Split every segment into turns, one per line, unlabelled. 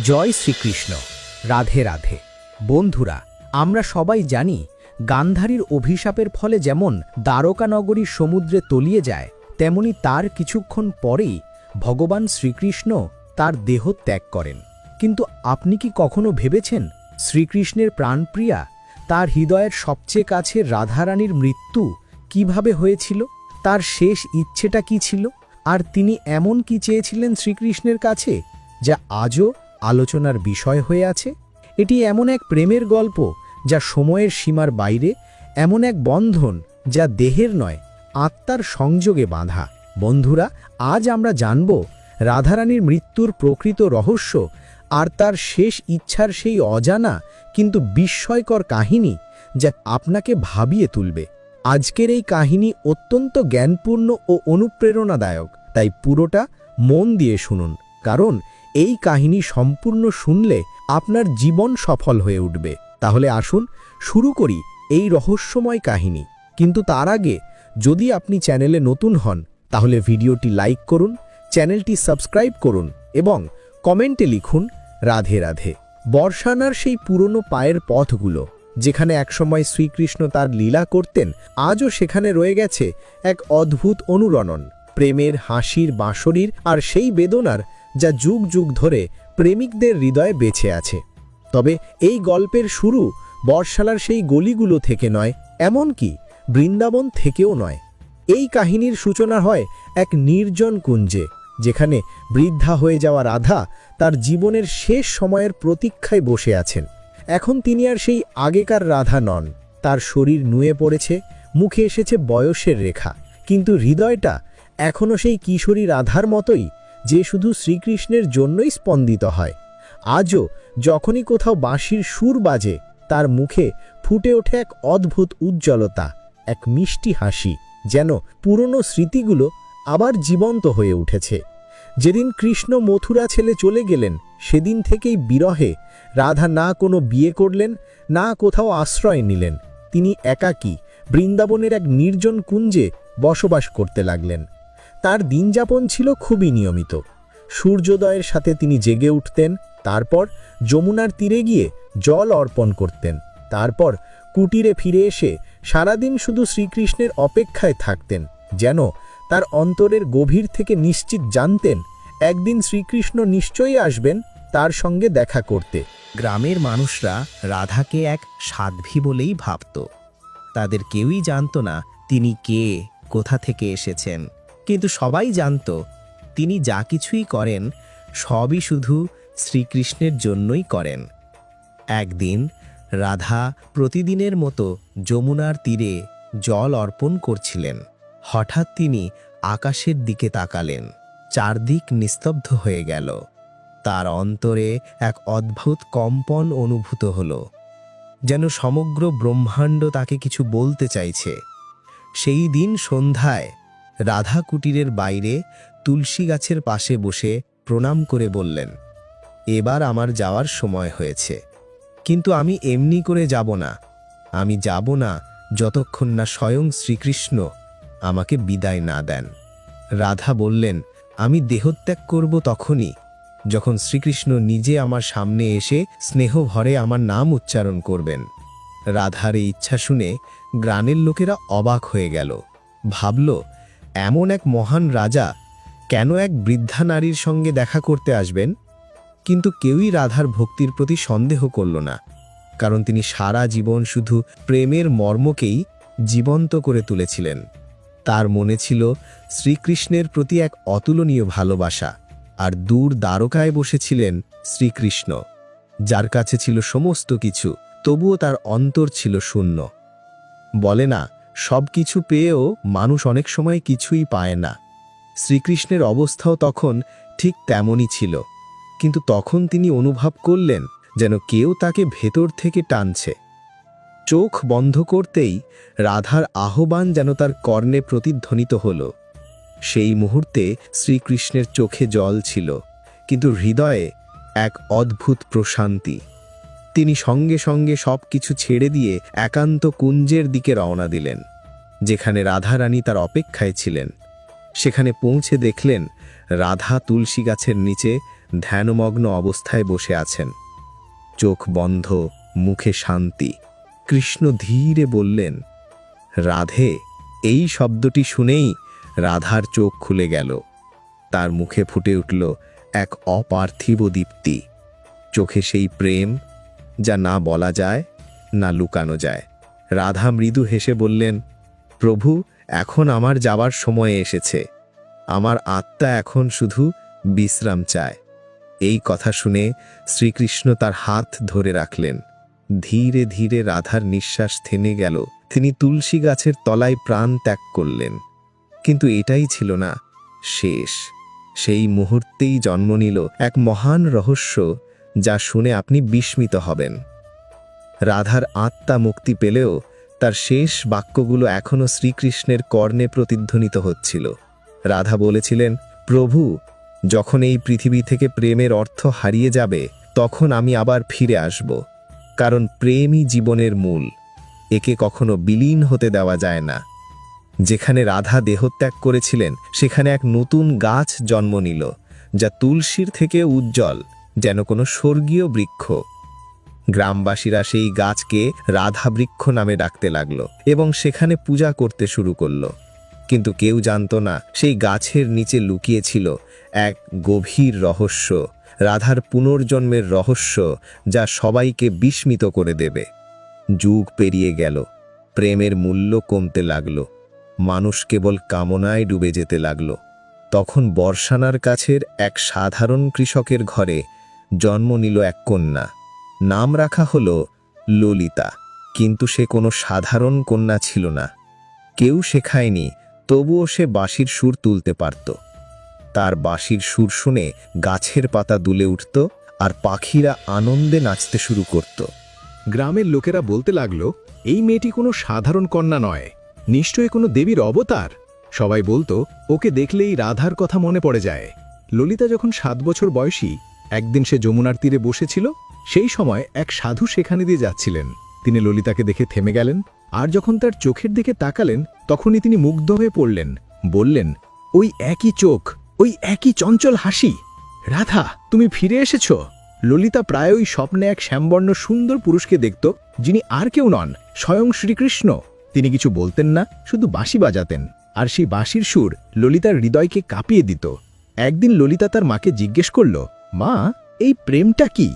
জয় শ্রীকৃষ্ণ। রাধে রাধে। বন্ধুরা, আমরা সবাই জানি গান্ধারীর অভিশাপের ফলে যেমন দ্বারকানগরী সমুদ্রে তলিয়ে যায়, তেমনি তার কিছুক্ষণ পরেই ভগবান শ্রীকৃষ্ণ তার দেহ ত্যাগ করেন। কিন্তু আপনি কি কখনো ভেবেছেন শ্রীকৃষ্ণের প্রাণপ্রিয়া তার হৃদয়ের সবচেয়ে কাছে রাধারানীর মৃত্যু কীভাবে হয়েছিল? তার শেষ ইচ্ছেটা কি ছিল? আর তিনি এমন কি চেয়েছিলেন শ্রীকৃষ্ণের কাছে, যা আজও আলোচনার বিষয় হয়ে আছে? এটি এমন এক প্রেমের গল্প যা সময়ের সীমার বাইরে, এমন এক বন্ধন যা দেহের নয়, আত্মার সংযোগে বাঁধা। বন্ধুরা, আজ আমরা জানব রাধারানীর মৃত্যুর প্রকৃত রহস্য আর তার শেষ ইচ্ছার সেই অজানা কিন্তু বিস্ময়কর কাহিনী যা আপনাকে ভাবিয়ে তুলবে। আজকের এই কাহিনী অত্যন্ত জ্ঞানপূর্ণ ও অনুপ্রেরণাদায়ক, তাই পুরোটা মন দিয়ে শুনুন, কারণ এই কাহিনী সম্পূর্ণ শুনলে আপনার জীবন সফল হয়ে উঠবে। তাহলে আসুন শুরু করি এই রহস্যময় কাহিনী। কিন্তু তার আগে যদি আপনি চ্যানেলে নতুন হন, তাহলে ভিডিওটি লাইক করুন, চ্যানেলটি সাবস্ক্রাইব করুন এবং কমেন্টে লিখুন, রাধে রাধে। বর্ষানার সেই পুরনো পায়ের পথগুলো, যেখানে একসময় শ্রীকৃষ্ণ তার লীলা করতেন, আজও সেখানে রয়ে গেছে এক অদ্ভুত অনুরণন। প্রেমের হাসির বাঁশরির আর সেই বেদনার যা যুগ যুগ ধরে প্রেমিকদের হৃদয়ে বেঁচে আছে। তবে এই গল্পের শুরু বর্ষালার সেই গলিগুলো থেকে নয়, এমনকি বৃন্দাবন থেকেও নয়। এই কাহিনীর সূচনা হয় এক নির্জন কুঞ্জে, যেখানে বৃদ্ধা হয়ে যাওয়া রাধা তার জীবনের শেষ সময়ের প্রতীক্ষায় বসে আছেন। এখন তিনি আর সেই আগেকার রাধা নন। তার শরীর নুয়ে পড়েছে, মুখে এসেছে বয়সের রেখা, কিন্তু হৃদয়টা এখনও সেই কিশোরী রাধার মতোই যে শুধু শ্রীকৃষ্ণের জন্যই স্পন্দিত হয়। আজও যখনই কোথাও বাঁশির সুর বাজে, তার মুখে ফুটে ওঠে এক অদ্ভুত উজ্জ্বলতা, এক মিষ্টি হাসি, যেন পুরনো স্মৃতিগুলো আবার জীবন্ত হয়ে উঠেছে। যেদিন কৃষ্ণ মথুরা ছেলে চলে গেলেন, সেদিন থেকেই বিরহে রাধা না কোনো বিয়ে করলেন, না কোথাও আশ্রয় নিলেন। তিনি একাকী বৃন্দাবনের এক নির্জন কুঞ্জে বসবাস করতে লাগলেন। তার দিনযাপন ছিল খুবই নিয়মিত। সূর্যোদয়ের সাথে তিনি জেগে উঠতেন, তারপর যমুনার তীরে গিয়ে জল অর্পণ করতেন, তারপর কুটিরে ফিরে এসে সারাদিন শুধু শ্রীকৃষ্ণের অপেক্ষায় থাকতেন, যেন তার অন্তরের গভীর থেকে নিশ্চিত জানতেন, একদিন শ্রীকৃষ্ণ নিশ্চয়ই আসবেন তার সঙ্গে দেখা করতে।
গ্রামের মানুষরা রাধাকে এক সাধ্বী বলেই ভাবত। তাদের কেউই জানত না তিনি কে, কোথা থেকে এসেছেন। কিন্তু সবাই জানত, তিনি যা কিছুই করেন, সবই শুধু শ্রীকৃষ্ণের জন্যই করেন। একদিন রাধা প্রতিদিনের মতো যমুনার তীরে জল অর্পণ করছিলেন। হঠাৎ তিনি আকাশের দিকে তাকালেন, চারদিক নিস্তব্ধ হয়ে গেল। তার অন্তরে এক অদ্ভুত কম্পন অনুভূত হল, যেন সমগ্র ব্রহ্মাণ্ড তাকে কিছু বলতে চাইছে। সেই দিন সন্ধ্যায় রাধা কুটিরের বাইরে তুলসী গাছের পাশে বসে প্রণাম করে বললেন, এবার আমার যাওয়ার সময় হয়েছে। কিন্তু আমি এমনি করে যাব না। আমি যাব না যতক্ষণ না স্বয়ং শ্রীকৃষ্ণ আমাকে বিদায় না দেন রাধা বললেন, আমি দেহত্যাগ করব তখনই। যখন শ্রীকৃষ্ণ নিজে আমার সামনে এসে স্নেহ ভরে আমার নাম উচ্চারণ করবেন। রাধার এই ইচ্ছা শুনে গ্রামের লোকেরা অবাক হয়ে গেল। ভাবল এমন এক মহান রাজা কেন এক বৃদ্ধা নারীর সঙ্গে দেখা করতে আসবেন? কিন্তু কেউই রাধার ভক্তির প্রতি সন্দেহ করল না, কারণ তিনি সারা জীবন শুধু প্রেমের মর্মকেই জীবন্ত করে তুলেছিলেন। তার মনে ছিল শ্রীকৃষ্ণের প্রতি এক অতুলনীয় ভালোবাসা, আর দূর দ্বারকায় বসেছিলেন শ্রীকৃষ্ণ, যার কাছে ছিল সমস্ত কিছু, তবুও তার অন্তর ছিল শূন্য। বলে না সব কিছু পেয়েও মানুষ অনেক সময় কিছুই পায় না। শ্রীকৃষ্ণের অবস্থাও তখন ঠিক তেমনই ছিল। কিন্তু তখন তিনি অনুভব করলেন যেন কেউ তাকে ভেতর থেকে টানছে। চোখ বন্ধ করতেই রাধার আহ্বান যেন তার কর্ণে প্রতিধ্বনিত হল। সেই মুহূর্তে শ্রীকৃষ্ণের চোখে জল ছিল, কিন্তু হৃদয়ে এক অদ্ভুত প্রশান্তি। তিনি সঙ্গে সঙ্গে সব কিছু ছেড়ে দিয়ে একান্ত কুঞ্জের দিকে রওনা দিলেন, যেখানে রাধারানী তার অপেক্ষায় ছিলেন। সেখানে পৌঁছে দেখলেন রাধা তুলসী গাছের নিচে ধ্যানমগ্ন অবস্থায় বসে আছেন। চোখ বন্ধ, মুখে শান্তি। কৃষ্ণ ধীরে বললেন, রাধে, এই শব্দটি শুনেই রাধার চোখ খুলে গেল। তার মুখে ফুটে উঠল এক অপার্থিব দীপ্তি। চোখে সেই প্রেম যা না বলা যায়, না লুকানো যায়। রাধা মৃদু হেসে বললেন, প্রভু, এখন আমার যাবার সময় এসেছে। আমার আত্মা এখন শুধু বিশ্রাম চায়। এই কথা শুনে শ্রীকৃষ্ণ তার হাত ধরে রাখলেন। ধীরে ধীরে রাধার নিঃশ্বাস থেমে গেল। তিনি তুলসী গাছের তলায় প্রাণ ত্যাগ করলেন। কিন্তু এটাই ছিল না, শেষ। সেই মুহূর্তেই জন্ম নিল এক মহান রহস্য যা শুনে আপনি বিস্মিত হবেন। রাধার আত্মা মুক্তি পেলেও তার শেষ বাক্যগুলো এখনও শ্রীকৃষ্ণের কর্ণে প্রতিধ্বনিত হচ্ছিল। রাধা বলেছিলেন, প্রভু, যখন এই পৃথিবী থেকে প্রেমের অর্থ হারিয়ে যাবে, তখন আমি আবার ফিরে আসব, কারণ প্রেমই জীবনের মূল। একে কখনো বিলীন হতে দেওয়া যায় না। যেখানে রাধা দেহত্যাগ করেছিলেন, সেখানে এক নতুন গাছ জন্ম নিল, যা তুলসীর থেকে উজ্জ্বল। যেন কোনো স্বর্গীয় বৃক্ষ। গ্রামবাসীরা সেই গাছকে রাধা বৃক্ষ নামে ডাকতে লাগল এবং সেখানে পূজা করতে শুরু করল। কিন্তু কেউ জানতো না, সেই গাছের নিচে লুকিয়েছিল এক গভীর রহস্য, রাধার পুনর্জন্মের রহস্য, যা সবাইকে বিস্মিত করে দেবে। যুগ পেরিয়ে গেল, প্রেমের মূল্য কমতে লাগল, মানুষ কেবল কামনায় ডুবে যেতে লাগল। তখন বর্ষানার কাছের এক সাধারণ কৃষকের ঘরে জন্ম নিল এক কন্যা। নাম রাখা হল ললিতা। কিন্তু সে কোনো সাধারণ কন্যা ছিল না। কেউ শেখায়নি, তবুও সে বাঁশির সুর তুলতে পারত। তার বাঁশির সুর শুনে গাছের পাতা দুলে উঠত আর পাখিরা আনন্দে নাচতে শুরু করত।
গ্রামের লোকেরা বলতে লাগল, এই মেয়েটি কোনো সাধারণ কন্যা নয়। নিশ্চয়ই কোনো দেবীর অবতার? সবাই বলতো, ওকে দেখলেই রাধার কথা মনে পড়ে যায়। ললিতা যখন সাত বছর বয়সী একদিন সে যমুনার তীরে বসেছিল, সেই সময় এক সাধু সেখানে দিয়ে যাচ্ছিলেন। তিনি ললিতাকে দেখে থেমে গেলেন, আর যখন তার চোখের দিকে তাকালেন, তখনই তিনি মুগ্ধ হয়ে পড়লেন, বললেন, ওই একই চোখ, ওই একই চঞ্চল হাসি। রাধা, তুমি ফিরে এসেছ? ললিতা প্রায়ই স্বপ্নে এক শ্যামবর্ণ সুন্দর পুরুষকে দেখত, যিনি আর কেউ নন, স্বয়ং শ্রীকৃষ্ণ। তিনি কিছু বলতেন না, শুধু বাঁশি বাজাতেন, আর সেই বাঁশির সুর ললিতার হৃদয়কে কাঁপিয়ে দিত। একদিন ললিতা তার মাকে জিজ্ঞেস করল মা, এই প্রেমটা কি?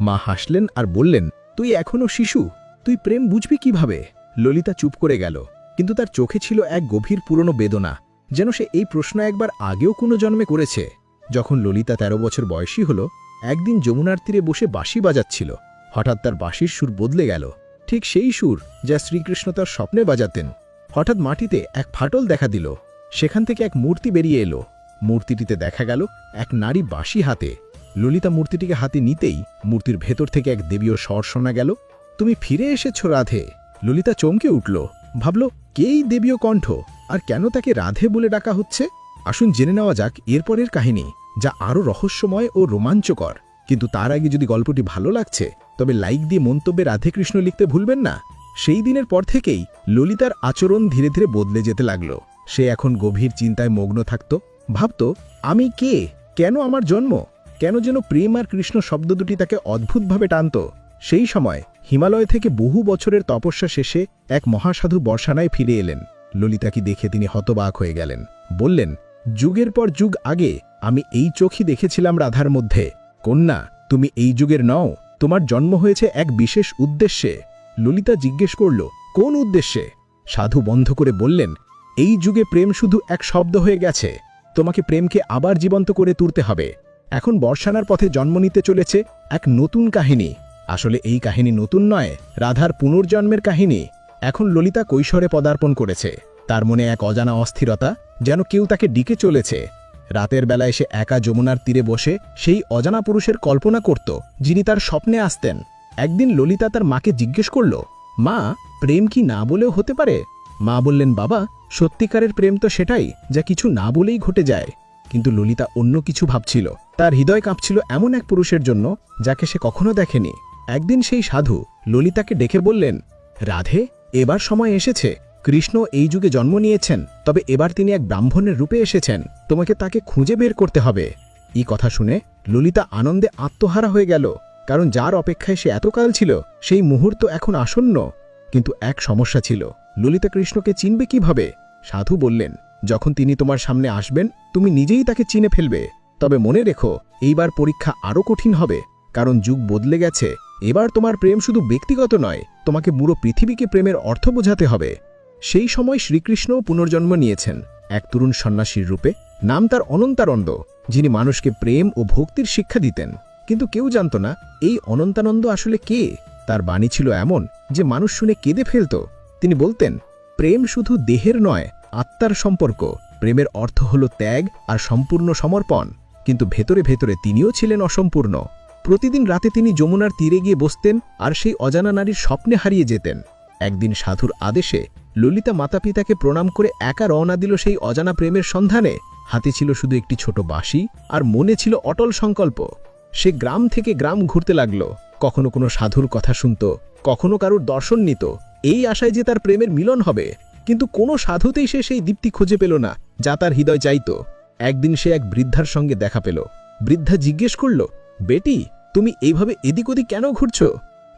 মা হাসলেন আর বললেন, তুই এখনও শিশু, তুই প্রেম বুঝবি কীভাবে? ললিতা চুপ করে গেল, কিন্তু তার চোখে ছিল এক গভীর পুরনো বেদনা, যেন সে এই প্রশ্ন একবার আগেও কোনো জন্মে করেছে। যখন ললিতা ১৩ বছর বয়সী হল, একদিন যমুনার তীরে বসে বাঁশি বাজাচ্ছিল। হঠাৎ তার বাঁশির সুর বদলে গেল। ঠিক সেই সুর যা শ্রীকৃষ্ণ তার স্বপ্নে বাজাতেন। হঠাৎ মাটিতে এক ফাটল দেখা দিল। সেখান থেকে এক মূর্তি বেরিয়ে এলো। মূর্তিটিতে দেখা গেল এক নারী বাঁশি হাতে। ললিতা মূর্তিটিকে হাতে নিতেই মূর্তির ভেতর থেকে এক দেবীয় স্বর শোনা গেল, তুমি ফিরে এসেছ রাধে। ললিতা চমকে উঠল, ভাবল কেই দেবীয় কণ্ঠ? আর কেন তাকে রাধে বলে ডাকা হচ্ছে? আসুন জেনে নেওয়া যাক এরপরের কাহিনী, যা আরও রহস্যময় ও রোমাঞ্চকর। কিন্তু তার আগে যদি গল্পটি ভালো লাগছে, তবে লাইক দিয়ে মন্তব্যে রাধেকৃষ্ণ লিখতে ভুলবেন না। সেই দিনের পর থেকেই ললিতার আচরণ ধীরে ধীরে বদলে যেতে লাগল। সে এখন গভীর চিন্তায় মগ্ন থাকত। ভাবত, আমি কে? কেন আমার জন্ম? কেন যেন প্রেম আর কৃষ্ণ শব্দ দুটি তাকে অদ্ভুতভাবে টানত। সেই সময় হিমালয় থেকে বহু বছরের তপস্যা শেষে এক মহাসাধু বর্ষানায় ফিরে এলেন। ললিতাকে দেখে তিনি হতবাক হয়ে গেলেন। বললেন, যুগের পর যুগ আগে আমি এই চোখই দেখেছিলাম রাধার মধ্যে। কন্যা, তুমি এই যুগের নও, তোমার জন্ম হয়েছে এক বিশেষ উদ্দেশ্যে। ললিতা জিজ্ঞেস করল, কোন উদ্দেশ্যে? সাধু বন্ধ করে বললেন, এই যুগে প্রেম শুধু এক শব্দ হয়ে গেছে। তোমাকে প্রেমকে আবার জীবন্ত করে তুলতে হবে। এখন বর্ষানার পথে জন্ম নিতে চলেছে এক নতুন কাহিনী। আসলে এই কাহিনী নতুন নয়, রাধার পুনর্জন্মের কাহিনী। এখন ললিতা কৈশোরে পদার্পণ করেছে। তার মনে এক অজানা অস্থিরতা যেন কেউ তাকে ডিকে চলেছে। রাতের বেলা এসে একা যমুনার তীরে বসে সেই অজানা পুরুষের কল্পনা করত, যিনি তার স্বপ্নে আসতেন। একদিন ললিতা তার মাকে জিজ্ঞেস করল, মা, প্রেম কি না বলেও হতে পারে? মা বললেন, বাবা, সত্যিকারের প্রেম তো সেটাই, যা কিছু না বলেই ঘটে যায়। কিন্তু ললিতা অন্য কিছু ভাবছিল। তার হৃদয় কাঁপছিল এমন এক পুরুষের জন্য যাকে সে কখনো দেখেনি। একদিন সেই সাধু ললিতাকে ডেকে বললেন, রাধে, এবার সময় এসেছে। কৃষ্ণ এই যুগে জন্ম নিয়েছেন, তবে এবার তিনি এক ব্রাহ্মণের রূপে এসেছেন। তোমাকে তাকে খুঁজে বের করতে হবে। এই কথা শুনে ললিতা আনন্দে আত্মহারা হয়ে গেল, কারণ যার অপেক্ষায় সে এতকাল ছিল, সেই মুহূর্ত এখন আসন্ন। কিন্তু এক সমস্যা ছিল, ললিতা কৃষ্ণকে চিনবে কীভাবে? সাধু বললেন যখন তিনি তোমার সামনে আসবেন, তুমি নিজেই তাকে চিনে ফেলবে। তবে মনে রেখো, এইবার পরীক্ষা আরও কঠিন হবে, কারণ যুগ বদলে গেছে। এবার তোমার প্রেম শুধু ব্যক্তিগত নয়, তোমাকে পুরো পৃথিবীকে প্রেমের অর্থ বোঝাতে হবে। সেই সময় শ্রীকৃষ্ণও পুনর্জন্ম নিয়েছেন। এক তরুণ সন্ন্যাসীর রূপে, নাম তার অনন্তানন্দ, যিনি মানুষকে প্রেম ও ভক্তির শিক্ষা দিতেন। কিন্তু কেউ জানত না, এই অনন্তানন্দ আসলে কে? তার বাণী ছিল এমন যে মানুষ শুনে কেঁদে ফেলত। তিনি বলতেন, প্রেম শুধু দেহের নয় আত্মার সম্পর্ক। প্রেমের অর্থ হল ত্যাগ আর সম্পূর্ণ সমর্পণ। কিন্তু ভেতরে ভেতরে তিনিও ছিলেন অসম্পূর্ণ। প্রতিদিন রাতে তিনি যমুনার তীরে গিয়ে বসতেন আর সেই অজানা নারীর স্বপ্নে হারিয়ে যেতেন। একদিন সাধুর আদেশে ললিতা মাতাপিতাকে প্রণাম করে একা রওনা দিল সেই অজানা প্রেমের সন্ধানে। হাতে ছিল শুধু একটি ছোট বাঁশি আর মনে ছিল অটল সংকল্প। সে গ্রাম থেকে গ্রাম ঘুরতে লাগল। কখনো কোনো সাধুর কথা শুনত, কখনো কারুর দর্শন নিত। এই আশায় যে তার প্রেমের মিলন হবে কিন্তু কোনো সাধুতেই সে সেই দীপ্তি খুঁজে পেল না, যা তার হৃদয় চাইত। একদিন সে এক বৃদ্ধার সঙ্গে দেখা পেল। বৃদ্ধা জিজ্ঞেস করল, বেটি, তুমি এইভাবে এদিক ওদিক কেন ঘুরছ?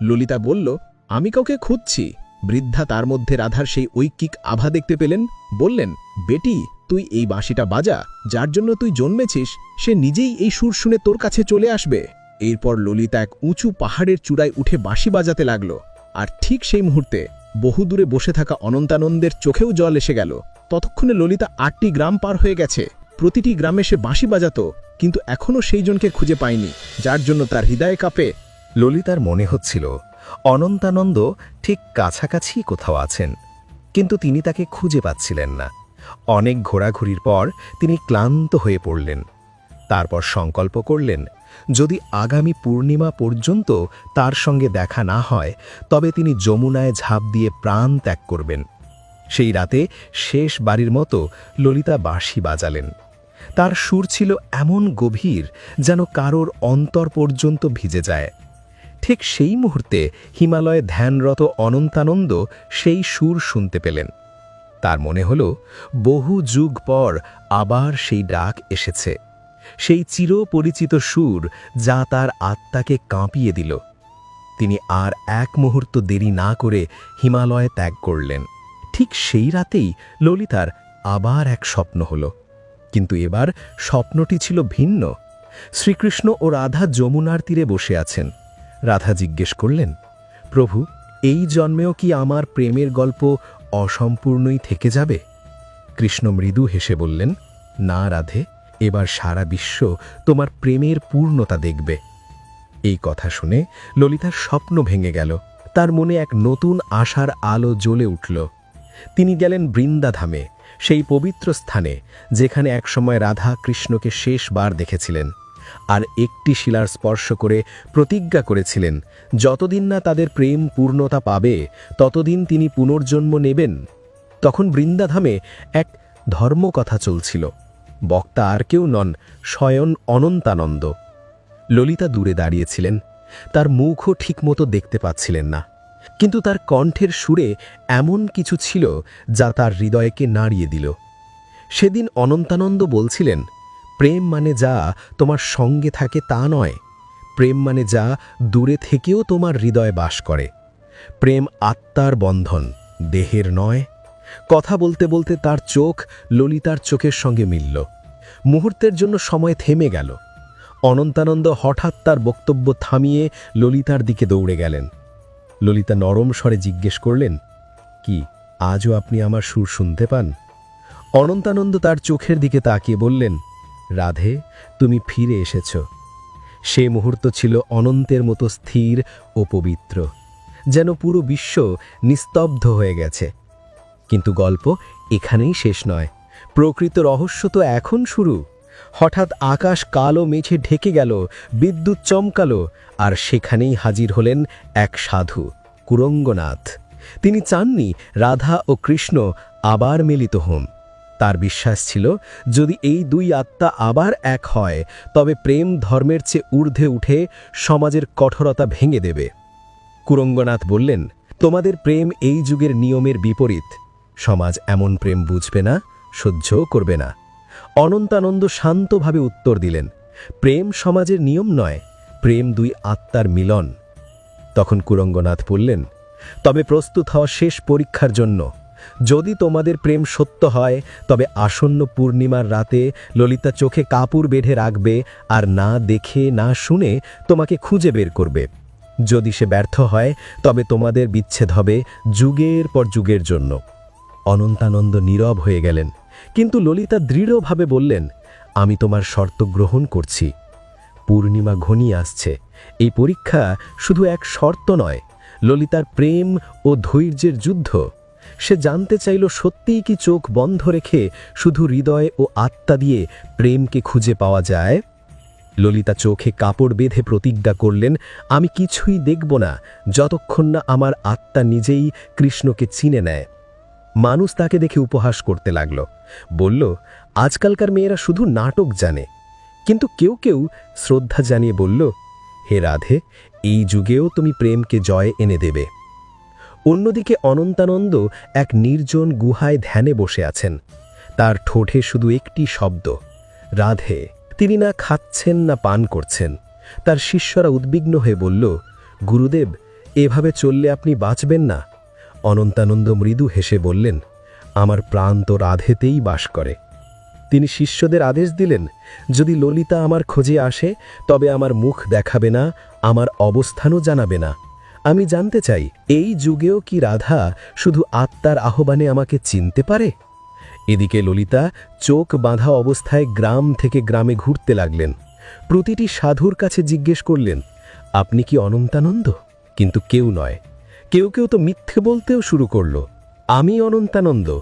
ললিতা বলল, আমি কাউকে খুঁজছি। বৃদ্ধা তার মধ্যে রাধার সেই ঐকিক আভা দেখতে পেলেন, বললেন, বেটি, তুই এই বাঁশিটা বাজা, যার জন্য তুই জন্মেছিস, সে নিজেই এই সুর শুনে তোর কাছে চলে আসবে। এরপর ললিতা এক উঁচু পাহাড়ের চূড়ায় উঠে বাঁশি বাজাতে লাগল। আর ঠিক সেই মুহূর্তে বহুদূরে বসে থাকা অনন্তানন্দের চোখেও জল এসে গেল। ততক্ষণে ললিতা আটটি গ্রাম পার হয়ে গেছে। প্রতিটি গ্রামে সে বাঁশি বাজাত, কিন্তু এখনও সেই জনকে খুঁজে পায়নি, যার জন্য তার হৃদয়ে কাঁপে।
ললিতার মনে হচ্ছিল, অনন্তানন্দ ঠিক কাছাকাছি কোথাও আছেন, কিন্তু তিনি তাকে খুঁজে পাচ্ছিলেন না। অনেক ঘোরাঘুরির পর তিনি ক্লান্ত হয়ে পড়লেন। তারপর সংকল্প করলেন যদি আগামী পূর্ণিমা পর্যন্ত তার সঙ্গে দেখা না হয়, তবে তিনি যমুনায় ঝাঁপ দিয়ে প্রাণ ত্যাগ করবেন। সেই রাতে শেষ বাড়ির মতো ললিতা বাঁশি বাজালেন। তার সুর ছিল এমন গভীর যেন কারোর অন্তর পর্যন্ত ভিজে যায়। ঠিক সেই মুহূর্তে হিমালয়ে ধ্যানরত অনন্তানন্দ সেই সুর শুনতে পেলেন। তার মনে হল, বহু যুগ পর আবার সেই ডাক এসেছে। সেই চিরপরিচিত সুর যা তার আত্মাকে কাঁপিয়ে দিল। তিনি আর এক মুহূর্ত দেরি না করে হিমালয়ে ত্যাগ করলেন। ঠিক সেই রাতেই ললিতার আবার এক স্বপ্ন হল। কিন্তু এবার স্বপ্নটি ছিল ভিন্ন। শ্রীকৃষ্ণ ও রাধা যমুনার তীরে বসে আছেন। রাধা জিজ্ঞেস করলেন, প্রভু, এই জন্মেও কি আমার প্রেমের গল্প অসম্পূর্ণই থেকে যাবে? কৃষ্ণ মৃদু হেসে বললেন, না রাধে। এবার সারা বিশ্ব তোমার প্রেমের পূর্ণতা দেখবে। এই কথা শুনে ললিতার স্বপ্ন ভেঙে গেল। তার মনে এক নতুন আশার আলো জ্বলে উঠল। তিনি গেলেন বৃন্দাধামে, সেই পবিত্র স্থানে, যেখানে একসময় রাধা কৃষ্ণকে শেষবার দেখেছিলেন। আর একটি শিলার স্পর্শ করে প্রতিজ্ঞা করেছিলেন, যতদিন না তাদের প্রেম পূর্ণতা পাবে, ততদিন তিনি পুনর্জন্ম নেবেন। তখন বৃন্দাধামে এক ধর্মকথা চলছিল। বক্তা আর কেউ নন স্বয়ং অনন্তানন্দ। ললিতা দূরে দাঁড়িয়েছিলেন, তার মুখও ঠিকমতো দেখতে পাচ্ছিলেন না। কিন্তু তার কণ্ঠের সুরে এমন কিছু ছিল যা তার হৃদয়কে নাড়িয়ে দিল। সেদিন অনন্তানন্দ বলছিলেন, প্রেম মানে যা তোমার সঙ্গে থাকে তা নয়। প্রেম মানে যা দূরে থেকেও তোমার হৃদয়ে বাস করে। প্রেম আত্মার বন্ধন, দেহের নয় কথা বলতে বলতে তার চোখ ললিতার চোখের সঙ্গে মিলল। মুহূর্তের জন্য সময় থেমে গেল। অনন্তানন্দ হঠাৎ তার বক্তব্য থামিয়ে ললিতার দিকে দৌড়ে গেলেন। ললিতা নরম স্বরে জিজ্ঞেস করলেন, কি, আজও আপনি আমার সুর শুনতে পান? অনন্তানন্দ তার চোখের দিকে তাকিয়ে বললেন, রাধে, তুমি ফিরে এসেছ। সে মুহূর্ত ছিল অনন্তের মতো স্থির ও পবিত্র, যেন পুরো বিশ্ব নিস্তব্ধ হয়ে গেছে। কিন্তু গল্প এখানেই শেষ নয়। প্রকৃত রহস্য তো এখন শুরু। হঠাৎ আকাশ কালো মেঝে ঢেকে গেল, বিদ্যুৎ চমকালো, আর সেখানেই হাজির হলেন এক সাধু, কুরঙ্গনাথ। তিনি চাননি রাধা ও কৃষ্ণ আবার মিলিত হন। তার বিশ্বাস ছিল, যদি এই দুই আত্মা আবার এক হয়, তবে প্রেম ধর্মের চেয়ে ঊর্ধ্বে উঠে সমাজের কঠোরতা ভেঙে দেবে। কুরঙ্গনাথ বললেন, তোমাদের প্রেম এই যুগের নিয়মের বিপরীত। সমাজ এমন প্রেম বুঝবে না, সহ্যও করবে না। অনন্তানন্দ শান্তভাবে উত্তর দিলেন,
প্রেম সমাজের নিয়ম নয়, প্রেম দুই আত্মার মিলন। তখন কুরঙ্গনাথ বললেন, তবে প্রস্তুত হওয়া শেষ পরীক্ষার জন্য। যদি তোমাদের প্রেম সত্য হয়, তবে আসন্ন পূর্ণিমার রাতে ললিতা চোখে কাপড় বেঁধে রাখবে আর না দেখে না শুনে তোমাকে খুঁজে বের করবে। যদি সে ব্যর্থ হয়, তবে তোমাদের বিচ্ছেদ হবে যুগের পর যুগের জন্য। অনন্তানন্দ নীরব হয়ে গেলেন। কিন্তু ললিতা দৃঢ়ভাবে বললেন, আমি তোমার শর্ত গ্রহণ করছি। পূর্ণিমা ঘনিয়ে আসছে। এই পরীক্ষা শুধু এক শর্ত নয়, ললিতার প্রেম ও ধৈর্যের যুদ্ধ। সে জানতে চাইল সত্যিই কি চোখ বন্ধ রেখে শুধু হৃদয় ও আত্মা দিয়ে প্রেমকে খুঁজে পাওয়া যায়? ললিতা চোখে কাপড় বেঁধে প্রতিজ্ঞা করলেন, আমি কিছুই দেখব না, যতক্ষণ না আমার আত্মা নিজেই কৃষ্ণকে চিনে নেয়। মানুষ তাকে দেখে উপহাস করতে লাগল। বলল, আজকালকার মেয়েরা শুধু নাটক জানে। কিন্তু কেউ কেউ শ্রদ্ধা জানিয়ে বলল, হে রাধে, এই যুগেও তুমি প্রেমকে জয় এনে দেবে। অন্যদিকে অনন্তানন্দ এক নির্জন গুহায় ধ্যানে বসে আছেন। তার ঠোঁটে শুধু একটি শব্দ, রাধে, তিনি না খাচ্ছেন না পান করছেন। তার শিষ্যরা উদ্বিগ্ন হয়ে বলল, গুরুদেব, এভাবে চললে আপনি বাঁচবেন না। অনন্তানন্দ মৃদু হেসে বললেন, আমার প্রাণ তো রাধেতেই বাস করে। তিনি শিষ্যদের আদেশ দিলেন, যদি ললিতা আমার খোঁজে আসে, তবে আমার মুখ দেখাবে না, আমার অবস্থানও জানাবে না। আমি জানতে চাই, এই যুগেও কি রাধা শুধু আত্মার আহ্বানে আমাকে চিনতে পারে? এদিকে ললিতা চোখ বাঁধা অবস্থায় গ্রাম থেকে গ্রামে ঘুরতে লাগলেন। প্রতিটি সাধুর কাছে জিজ্ঞেস করলেন, আপনি কি অনন্তানন্দ? কিন্তু কেউ নয়। কেউ কেউ তো মিথ্যে বলতেও শুরু করল। আমি অনন্তানন্দ।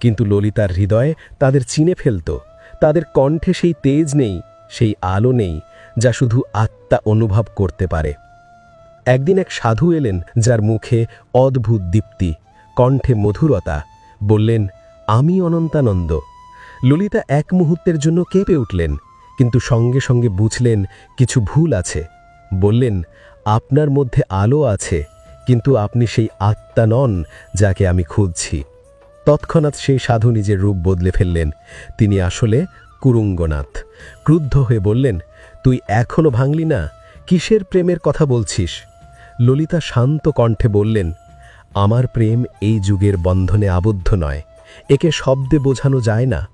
কিন্তু ললিতার হৃদয়ে তাদের চিনে ফেলত। তাদের কণ্ঠে সেই তেজ নেই, সেই আলো নেই, যা শুধু আত্মা অনুভব করতে পারে। একদিন এক সাধু এলেন, যার মুখে অদ্ভুত দীপ্তি, কণ্ঠে মধুরতা। বললেন, আমি অনন্তানন্দ। ললিতা এক মুহূর্তের জন্য কেঁপে উঠলেন, কিন্তু সঙ্গে সঙ্গে বুঝলেন, কিছু ভুল আছে। বললেন, আপনার মধ্যে আলো আছে। কিন্তু আপনি সেই আত্মা নন যাকে আমি খুঁজছি। তৎক্ষণাৎ সেই সাধু নিজের রূপ বদলে ফেললেন। তিনি আসলে কুরুঙ্গনাথ। ক্রুদ্ধ হয়ে বললেন, তুই এখনও ভাঙলি না? কিসের প্রেমের কথা বলছিস? ললিতা শান্ত কণ্ঠে বললেন, আমার প্রেম এই যুগের বন্ধনে আবদ্ধ নয়। একে শব্দে বোঝানো যায় না।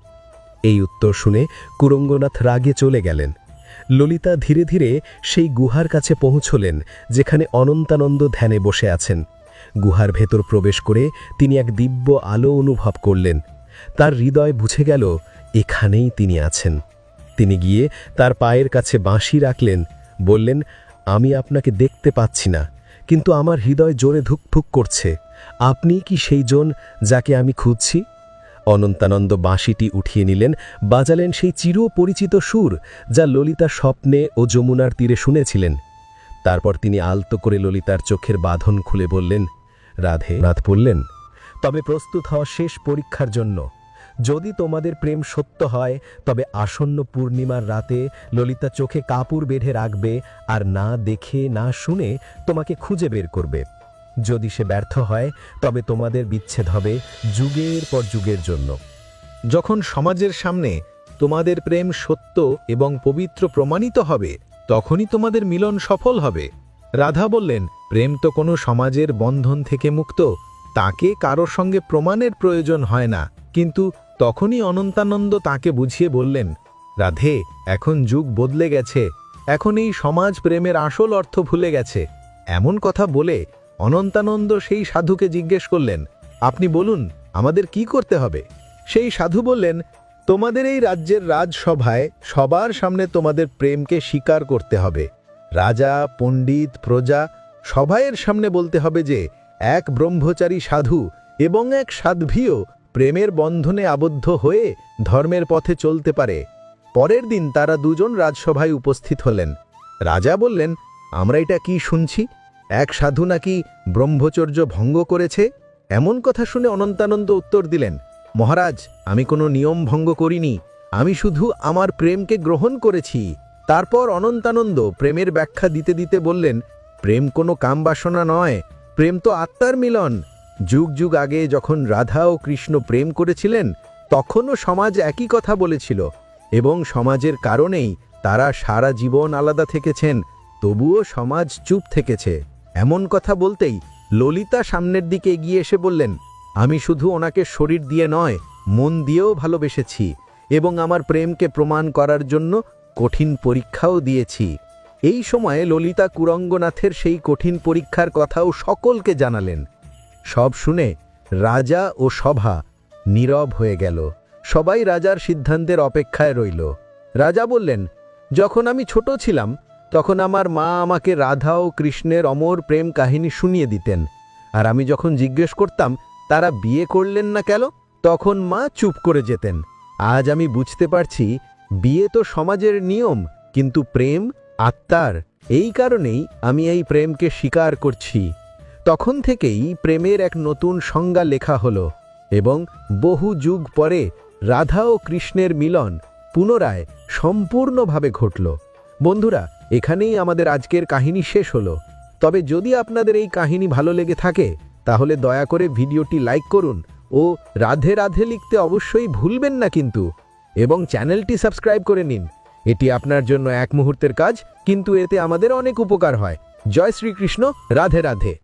এই উত্তর শুনে কুরঙ্গনাথ রাগে চলে গেলেন। ললিতা ধীরে ধীরে সেই গুহার কাছে পৌঁছলেন, যেখানে অনন্তানন্দ ধ্যানে বসে আছেন। গুহার ভেতর প্রবেশ করে তিনি এক দিব্য আলো অনুভব করলেন। তার হৃদয় বুঝে গেল, এখানেই তিনি আছেন। তিনি গিয়ে তার পায়ের কাছে বাঁশি রাখলেন, বললেন, আমি আপনাকে দেখতে পাচ্ছি না, কিন্তু আমার হৃদয় জোরে ধুকফুক করছে। আপনি কি সেই জন যাকে আমি খুঁজছি? অনন্তানন্দ বাঁশিটি উঠিয়ে নিলেন, বাজালেন সেই চিরপরিচিত সুর যা ললিতা স্বপ্নে ও যমুনার তীরে শুনেছিলেন। তারপর তিনি আলতো করে ললিতার চোখের বাঁধন খুলে বললেন, রাধে, রাধ বললেন, তবে প্রস্তুত হওয়া শেষ পরীক্ষার জন্য। যদি তোমাদের প্রেম সত্য হয়, তবে আসন্ন পূর্ণিমার রাতে ললিতা চোখে কাপড় বেঁধে রাখবে আর না দেখে না শুনে তোমাকে খুঁজে বের করবে। যদি সে ব্যর্থ হয়, তবে তোমাদের বিচ্ছেদ হবে যুগের পর যুগের জন্য।
যখন সমাজের সামনে তোমাদের প্রেম সত্য এবং পবিত্র প্রমাণিত হবে, তখনই তোমাদের মিলন সফল হবে। রাধা বললেন, প্রেম তো কোনো সমাজের বন্ধন থেকে মুক্ত, তাকে কারোর সঙ্গে প্রমাণের প্রয়োজন হয় না। কিন্তু তখনই অনন্তানন্দ তাকে বুঝিয়ে বললেন, রাধে, এখন যুগ বদলে গেছে, এখন এই সমাজ প্রেমের আসল অর্থ ভুলে গেছে। এমন কথা বলে অনন্তানন্দ সেই সাধুকে জিজ্ঞেস করলেন, আপনি বলুন, আমাদের কি করতে হবে? সেই সাধু বললেন, তোমাদের এই রাজ্যের রাজসভায় সবার সামনে তোমাদের প্রেমকে স্বীকার করতে হবে। রাজা, পণ্ডিত, প্রজা সবাইয়ের সামনে বলতে হবে যে, এক ব্রহ্মচারী সাধু এবং এক সাধ্বীও প্রেমের বন্ধনে আবদ্ধ হয়ে ধর্মের পথে চলতে পারে। পরের দিন তারা দুজন রাজসভায় উপস্থিত হলেন। রাজা বললেন, আমরা এটা কি শুনছি? এক সাধু নাকি ব্রহ্মচর্য ভঙ্গ করেছে? এমন কথা শুনে অনন্তানন্দ উত্তর দিলেন, মহারাজ, আমি কোনো নিয়ম ভঙ্গ করিনি। আমি শুধু আমার প্রেমকে গ্রহণ করেছি। তারপর অনন্তানন্দ প্রেমের ব্যাখ্যা দিতে দিতে বললেন, প্রেম কোনো কামবাসনা নয়, প্রেম তো আত্মার মিলন। যুগ যুগ আগে যখন রাধা ও কৃষ্ণ প্রেম করেছিলেন, তখনও সমাজ একই কথা বলেছিল এবং সমাজের কারণেই তারা সারা জীবন আলাদা থেকেছেন, তবুও সমাজ চুপ থেকেছে। এমন কথা বলতেই ললিতা সামনের দিকে এগিয়ে এসে বললেন, আমি শুধু ওনাকে শরীর দিয়ে নয়, মন দিয়েও ভালোবেসেছি এবং আমার প্রেমকে প্রমাণ করার জন্য কঠিন পরীক্ষাও দিয়েছি। এই সময়ে ললিতা কুরঙ্গনাথের সেই কঠিন পরীক্ষার কথাও সকলকে জানালেন। সব শুনে রাজা ও সভা নীরব হয়ে গেল। সবাই রাজার সিদ্ধান্তের অপেক্ষায় রইল। রাজা বললেন, যখন আমি ছোট ছিলাম তখন আমার মা আমাকে রাধা ও কৃষ্ণের অমর প্রেম কাহিনী শুনিয়ে দিতেন। আর আমি যখন জিজ্ঞেস করতাম, তারা বিয়ে করলেন না কেন? তখন মা চুপ করে যেতেন। আজ আমি বুঝতে পারছি, বিয়ে তো সমাজের নিয়ম, কিন্তু প্রেম আত্মার। এই কারণেই আমি এই প্রেমকে স্বীকার করছি। তখন থেকেই প্রেমের এক নতুন সংজ্ঞা লেখা হলো এবং বহু যুগ পরে রাধা ও কৃষ্ণের মিলন পুনরায় সম্পূর্ণভাবে ঘটল। বন্ধুরা এখানেই আমাদের আজকের কাহিনী শেষ হলো। তবে যদি আপনাদের এই কাহিনী ভালো লেগে থাকে, তাহলে দয়া করে ভিডিওটি লাইক করুন ও রাধে রাধে লিখতে অবশ্যই ভুলবেন না কিন্তু। এবং চ্যানেলটি সাবস্ক্রাইব করে নিন। এটি আপনার জন্য এক মুহূর্তের কাজ, কিন্তু এতে আমাদের অনেক উপকার হয়। জয় শ্রীকৃষ্ণ, রাধে রাধে।